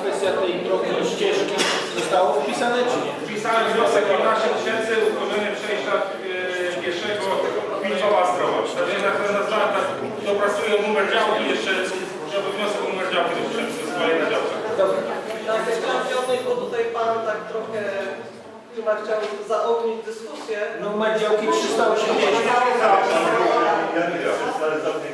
kwestia tej drogi ścieżki zostało wpisane, czy nie? Wpisałem wniosek 15 tysięcy, utworzenie przejścia e, pieszego Wilkowa Zdrowa. Także na nazwałem tak, dopracuję numer działki jeszcze, żeby wniosek numer działki dopiszemy, to jest kolejna działka. Dobra. Tak, ja chciałem się odnieść, bo tutaj Pan tak trochę chyba chciał zaognić dyskusję. Numer działki 380.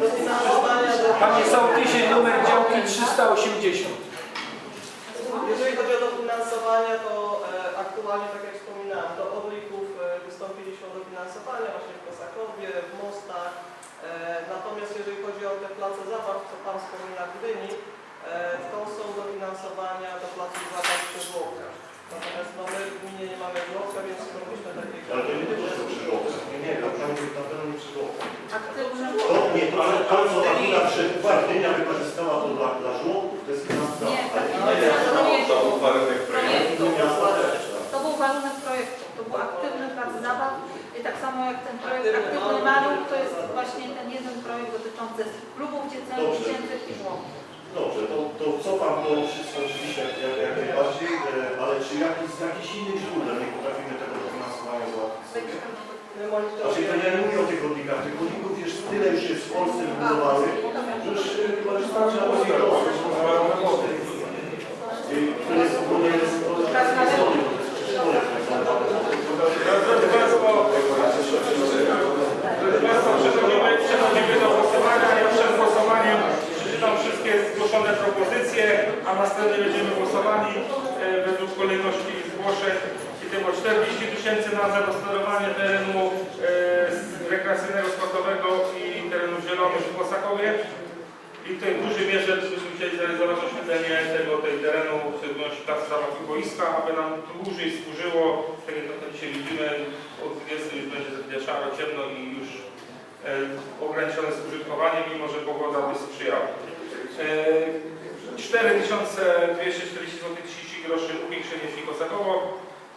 Dofinansowania do... Panie Sołtysie, numer działki 380. Jeżeli chodzi o dofinansowanie, to e, aktualnie, tak jak wspominałem, do orlików e, wystąpiliśmy o dofinansowanie właśnie w Kosakowie, w Mostach. E, natomiast jeżeli chodzi o te place zabaw, co Pan wspomina w Gdyni, e, to są dofinansowania do placów zabaw przy żłobkach. Natomiast no, my w gminie nie mamy żłobka, więc nie mogliśmy takiej... Ale to nie tylko przy żłobce. Nie, nie, na pewno na pewno nie przy żłobce. Aktywne To nie, to, ale to co Agina przy Gdynia wykorzystała to dla, dla żłobków, to jest finansowa. Nie, tak, Ale to był warunek projektu. miasta też. To był warunek projektu. To był aktywny plac zabaw i tak samo jak ten projekt Aktywny, Aktywny no. Maluch, to jest właśnie ten dotyczący klubów dziecięcych, i żłobków. Dobrze, to, to cofam to wszystko oczywiście jak, jak najbardziej, e, ale czy jakiś, z jakichś innych źródeł nie potrafimy tego dofinansowania załatwić Znaczy to ja nie mówię o tych chodnikach, tych chodników już tyle już jest w Polsce wybudowanych, że już e, chyba już starczy na poziomie To jest ogólnie jest to jest zgody, to jest przeszkolenie. Drodzy Państwo, Drodzy Państwo, przechodzimy, przechodzimy do głosowania. Ja przed głosowaniem przeczytam wszystkie zgłoszone propozycje, a następnie będziemy głosowali e, według kolejności zgłoszeń. I tylko 40 tysięcy na zagospodarowanie terenu e, z- rekreacyjnego, sportowego i terenu zielonych w Kosakowie. I tutaj w dużej mierze byśmy chcieli zrealizować oświetlenie tego tej terenu, w szczególności placu zabaw i boiska, aby nam dłużej służyło, tak jak to dzisiaj widzimy, od 20 już będzie za szaro, ciemno i już e, ograniczone zużytkowanie, mimo że pogoda by sprzyjała. E, 4240 zł 30 groszy upiększenie wsi Kosakowo,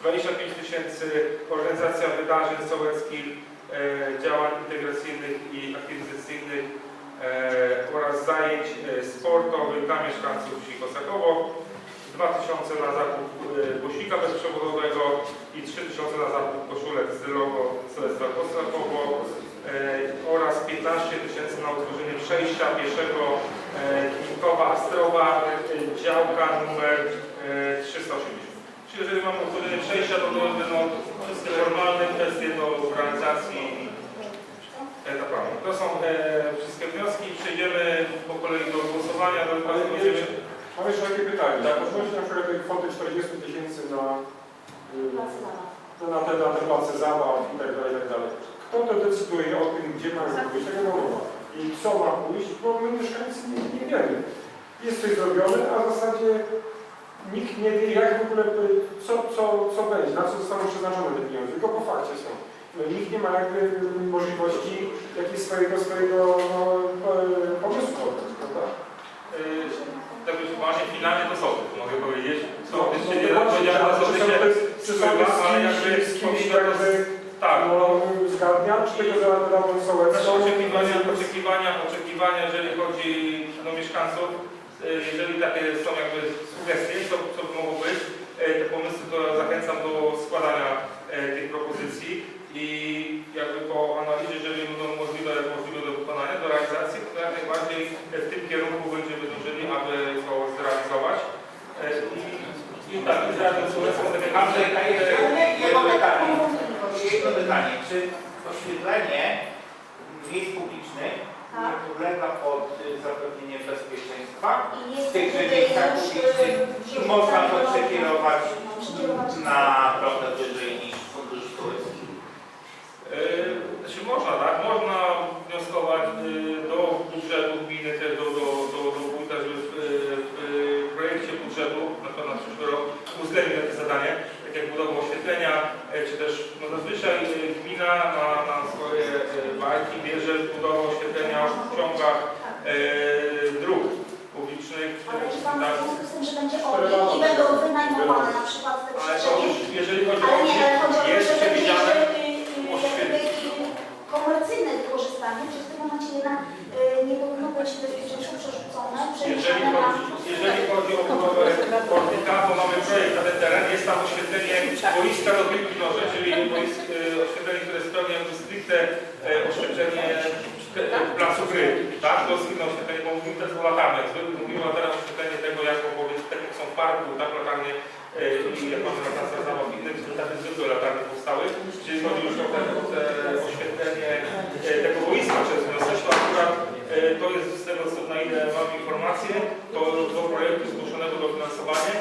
25 tysięcy organizacja wydarzeń sołeckich, e, działań integracyjnych i aktywizacyjnych e, oraz zajęć e, sportowych dla mieszkańców wsi Kosakowo, 2000 na zakup e, głośnika bezprzewodowego i 3000 na zakup koszulek z logo Sołectwa Kosakowo e, oraz 15 tysięcy na utworzenie przejścia pieszego e, Wilkowa Astrowa, działka numer e, 380. Czyli jeżeli mamy utworzenie przejścia, to to będą wszystkie formalne kwestie do organizacji etapami. To są wszystkie wnioski. Przejdziemy po kolei do głosowania. Do, mam jeszcze takie pytanie. Tak, odnośnie na przykład tej kwoty 40 tysięcy na, y, na, te, na te place zabaw i tak dalej, i tak dalej. Kto to decyduje o tym, gdzie ma pójść? Tak jak mowa. I co ma pójść, bo my mieszkańcy nie, nie wiemy. Jest coś zrobione, a w zasadzie nikt nie wie, jak w ogóle, co, co, co będzie, na co zostaną przeznaczone te pieniądze, tylko po fakcie są. No, nikt nie ma jakby możliwości jakiegoś swojego, swojego no, y, pomysłu, prawda? E, tak już właśnie finalnie to są, mogę powiedzieć. No, jeszcze no, nie no, że czy to są się ale jakby z kimś jakby tak. no, zgadnia, czy radą Nasze sołecką? oczekiwania, oczekiwania, oczekiwania, jeżeli chodzi o mieszkańców, e, jeżeli takie są jakby sugestie, co, co by mogło być, e, te pomysły, to zachęcam do składania e, tych propozycji i jakby po analizie, jeżeli będą możliwe, możliwe do wykonania, do realizacji, to jak najbardziej w tym kierunku będziemy dążyli, aby to zrealizować. E, I, i tak, i zaraz słowacką takie Andrzej, a jeszcze jedno pytanie. Jedno pytanie. Czy oświetlenie miejsc publicznych nie podlega pod zapewnienie bezpieczeństwa w tychże miejscach już, publicznych e, i można to przekierować na trochę wyżej niż fundusz sołecki? Yy, Znaczy można, tak? Można wnioskować yy, do budżetu gminy, też do, do, do, do wójta, żeby w, yy, w projekcie budżetu na pewno na przyszły rok uwzględnić takie zadanie, tak jak budowa oświetlenia, yy, czy też no zazwyczaj yy, gmina na, na swoje yy, bajki bierze budowę oświetlenia w ciągach yy, dróg publicznych. Ale czy pan tak? w związku z tym, że będzie ogień i będą wynajmowane zaplanowane na przykład te Ale to przestrzenie. już, jeżeli chodzi o Ale nie, ale chodzi o to, jest że takie, przewidziane, że, y, y, jakby, y, komercyjne wykorzystanie, czy w tym momencie jednak y, nie powinno być bezpieczeństwo przerzucone, Jeżeli chodzi, jeżeli chodzi o budowę Kornika, to mamy projekt na ten teren, jest tam oświetlenie boiska do piłki nożnej, czyli boisk, e, oświetlenie, które spełnia stricte e, oświetlenie e, placu gry. Tak, to jest inne oświetlenie, bo mówimy też o latarniach. Mówimy o teraz oświetlenie tego, jako powiedzmy, tak jak są w parku, tak latarnie i jak mamy placu zabaw innych, to takie zwykłe latarnie powstały. Czyli chodzi już o o te oświetlenie tego boiska przez wniosek, to akurat e, to jest z tego, co, na ile mam informację, to do projektu zgłoszonego dofinansowanie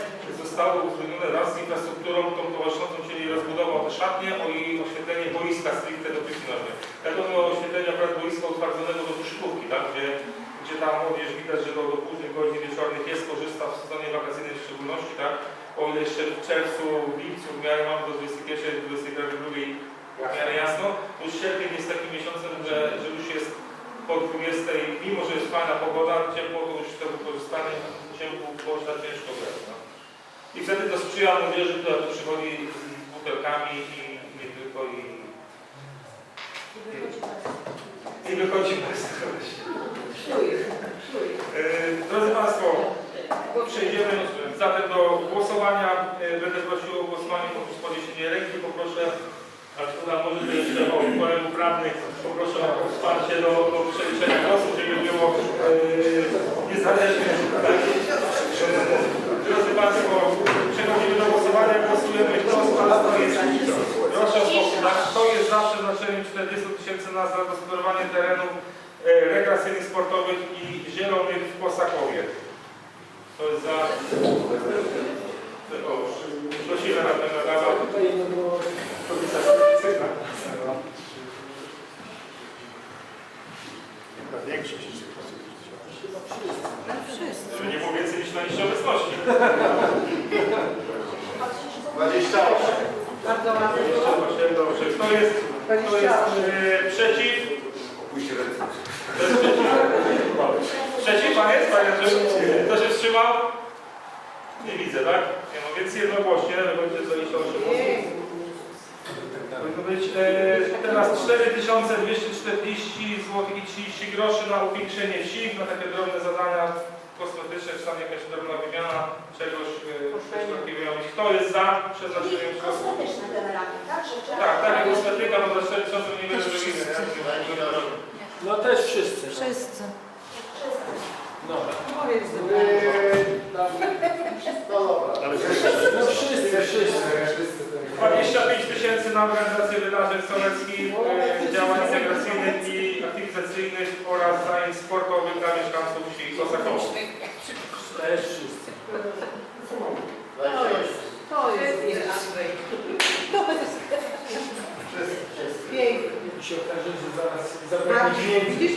zostało uwzględnione raz z infrastrukturą tą towarzyszącą, czyli rozbudową te szatnie o i oświetlenie boiska stricte do piłki nożnej. Ja to było oświetlenie akurat boiska utwardzonego do koszykówki, tak, gdzie, gdzie ta młodzież widać, że do, do późnych godzin wieczornych jest korzysta w sezonie wakacyjnym w szczególności, tak, o ile jeszcze w czerwcu, w lipcu w miarę mamy do 21, 22 w miarę jasno, już sierpień jest takim miesiącem, że, że już jest po 20, mimo że jest fajna pogoda, ciepło, to już to wykorzystanie ciepło można ciężko grać. No. I wtedy to sprzyja młodzieży, która tu przychodzi z butelkami i nie tylko i, i wychodzi bez tego. Yy, Drodzy Państwo, przejdziemy zatem do głosowania. Yy, Będę prosił o głosowanie poprzez podniesienie ręki. Poproszę, a która może o kolegów radnych, poproszę o wsparcie do, do przeliczenia głosów, żeby było yy, niezależnie. Tak? Drodzy Państwo, przechodzimy do głosowania. Głosujemy. Kto z Państwa jest? Proszę o spokój. Tak? Kto jest za przeznaczeniem 40 tysięcy na zagospodarowanie terenów e, rekreacyjnych, sportowych i zielonych w Kosakowie? To jest za... O, prosimy na ten. Nie było więcej niż na liście obecności. 28. Bardzo ładnie. Osiem, Dobrze. Kto jest, e, przeciw? Kto jest przeciw? Kto się wstrzymał? Nie widzę, tak? Nie, no więc jednogłośnie, będzie 28 osób. Powinno być e, teraz 4240 zł i 30 groszy na upiększenie wsi, na takie drobne zadania kosmetyczne, czy tam jakaś drobna wymiana czegoś, e, coś takiego miał być. Kto jest za przeznaczeniem środków? kosmetyczne generalnie, tak? Trzeba- Tak, tak, jak kosmetyka, bo za 4000 nie będzie? No też wszyscy. Wszyscy. No. Ale No wszyscy, wszyscy. 25 tysięcy na organizację wydarzeń soleckich, e, działań integracyjnych i aktywizacyjnych oraz zajęć sportowych dla mieszkańców wsi Kosakowo. Też wszyscy. To jest Andrzej. To jest pięknie. I się okaże, że zaraz zabraknie. Widzisz,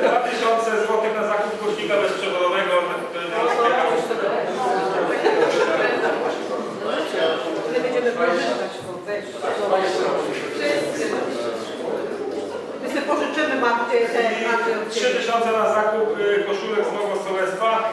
2000 zł na zakup głośnika bezprzewodowego, który My będziemy korzystać z tego. Wszyscy. My Marty od 3000 na zakup y, koszulek z logo Solectwa.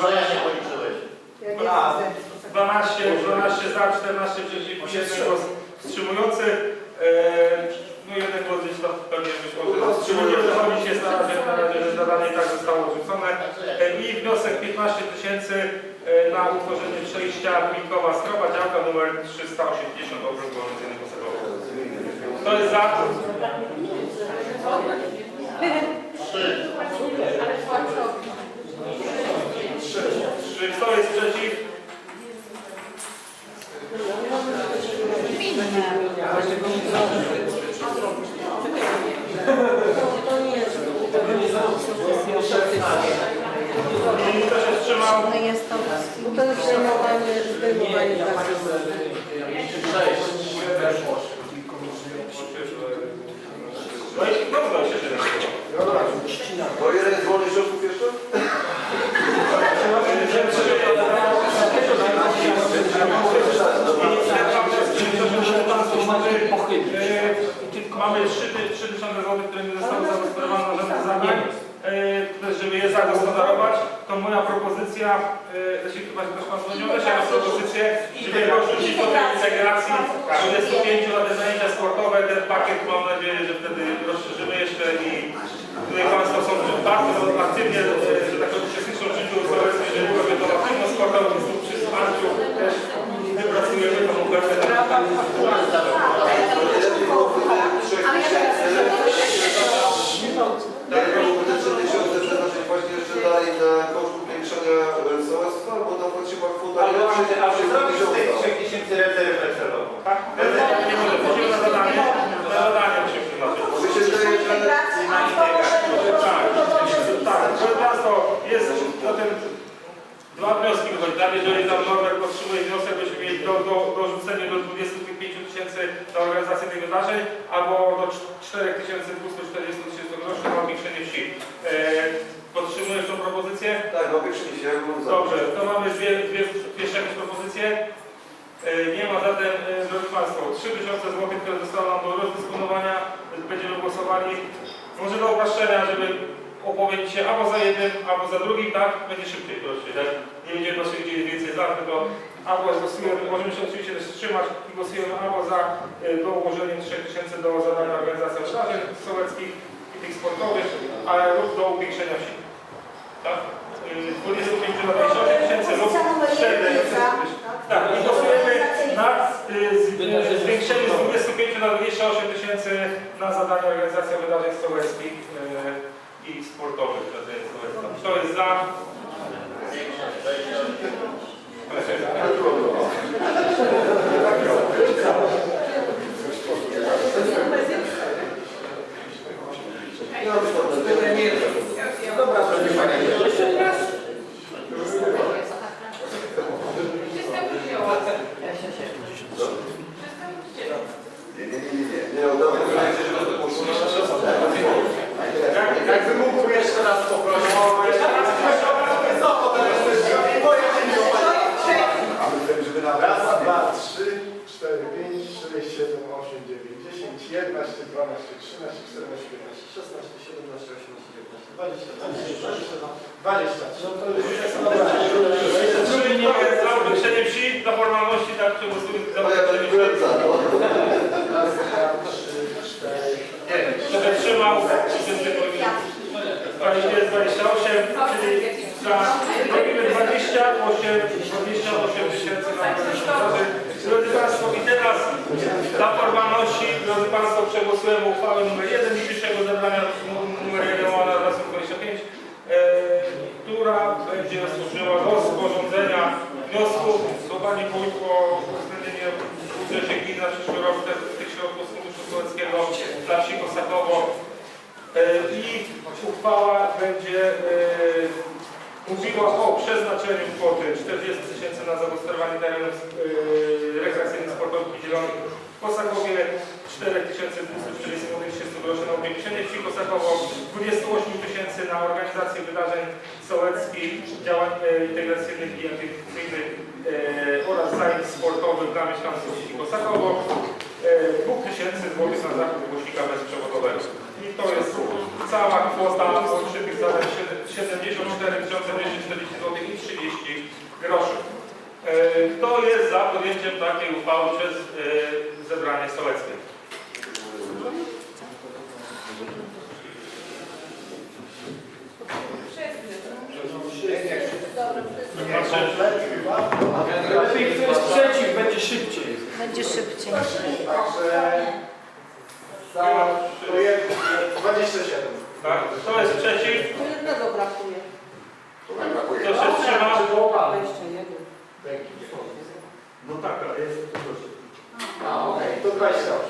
Policzyłeś. 12, 12 za, 14 przeciw, 1 głos wstrzymujący. E, no jeden głos gdzieś tam pewnie być może wstrzymuje, się na na razie, że zadanie tak zostało odrzucone. E, I wniosek 15 tysięcy eee, na utworzenie przejścia Mikowa Skrowa, działka numer 380, okrąg wolny osobowy. Kto jest za? 3. представляется rozrzucić do tej integracji 25 na te zajęcia sportowe. Ten pakiet mam nadzieję, że wtedy rozszerzymy jeszcze i tutaj Państwo są bardzo aktywnie, że tak uczestniczą w życiu społecznym, jeżeli chodzi o aktywność sportową, więc tu przy wsparciu też wypracujemy tą ofertę. Tak, byłoby te 3 tysiące przeznaczyć właśnie jeszcze dalej na koszt upiększania e, sołectwa, bo tam potrzeba kwota Albo ile? aby, aby 3 zrobić z tych tysiąca. 3 tysięcy rezerwę celową. Tak? Nie może, musimy na zadanie, na zadanie musimy przeznaczyć. Bo mi się wydaje, że Integracji, a położenie Tak, kosztów to tak, proszę Państwa, jest zatem dwa wnioski. Tak, jeżeli tam Norbert otrzymuje wniosek, byśmy mieli do, do, dorzucenie do 25 tysięcy na organizację tych wydarzeń, albo do 4240 tysięcy groszy na opieczenie wsi. E, podtrzymujesz tą propozycję? tak, wykrzyni się, za. Dobrze, to mamy dwie, dwie, jakieś propozycje. E, Nie ma zatem, e, drodzy Państwo, 3000 zł, które zostały nam do rozdysponowania, będziemy głosowali. Może do upraszczenia, żeby opowiedzieć się albo za jednym, albo za drugim, tak? Będzie szybciej, proszę, tak? Nie będziemy proszę gdzieś więcej za, tylko albo głosujemy, możemy się oczywiście też wstrzymać i głosujemy albo za e, do ułożeniem 3000 do zadania organizacji wydarzeń sołeckich i tych sportowych, ale lub do upiększenia wsi. Tak? E, 25 na 28 tysięcy lub Propozycja numer 4 jeden za. tak, i głosujemy nad y, z- y, zwiększeniem z 25 na 28 tysięcy na zadania organizacji wydarzeń sołeckich i sportowych. sołeckich. Kto jest za? 12, 13, 14, 15, 16, 17, 18, 19, 20, 21, 22. No to już jest dobra. Zróbmy przede wszystkim dla formalności, tak, żeby tu... No ja będę byłem za, no. Raz, dwa, trzy, cztery, pięć. Kto się wstrzymał? 28, czyli za robimy 28, 28 tysięcy. Drodzy Państwo, i teraz dla formalności, drodzy Państwo, przegłosujemy uchwałę numer 1 dzisiejszego zebrania numer 1 łamane na 25, e, która będzie służyła do sporządzenia wniosku do Pani Wójt o uwzględnienie w budżecie gminy na przyszły rok tych, tych środków z Funduszu Sołeckiego dla wsi Kosakowo. E, I uchwała będzie e, mówiła o przeznaczeniu kwoty 40 tysięcy na zagospodarowanie terenów e, rekreacyjnych, sportowych i zielonych w Kosakowie, 4240 groszy na upiększenie wsi Kosakowo, 28 tysięcy na organizację wydarzeń sołeckich, działań e, integracyjnych i edukacyjnych e, oraz zajęć sportowych dla mieszkańców wsi Kosakowo, e, 2 tysięcy złotych na zakup głośnika bezprzewodowego. I to jest cała kwota tych zadań 74 240 zł i 30 groszy. E, Kto jest za podjęciem takiej uchwały przez e, zebranie chyba. Lepiej kto jest przeciw, będzie szybciej. Będzie szybciej. Także 27. Tak? Kto jest przeciw? Tu jednego brakuje. Kto się wstrzymał? Jeszcze jeden. Dzięki. No tak, ale jest to proszę. A, okej, to 28,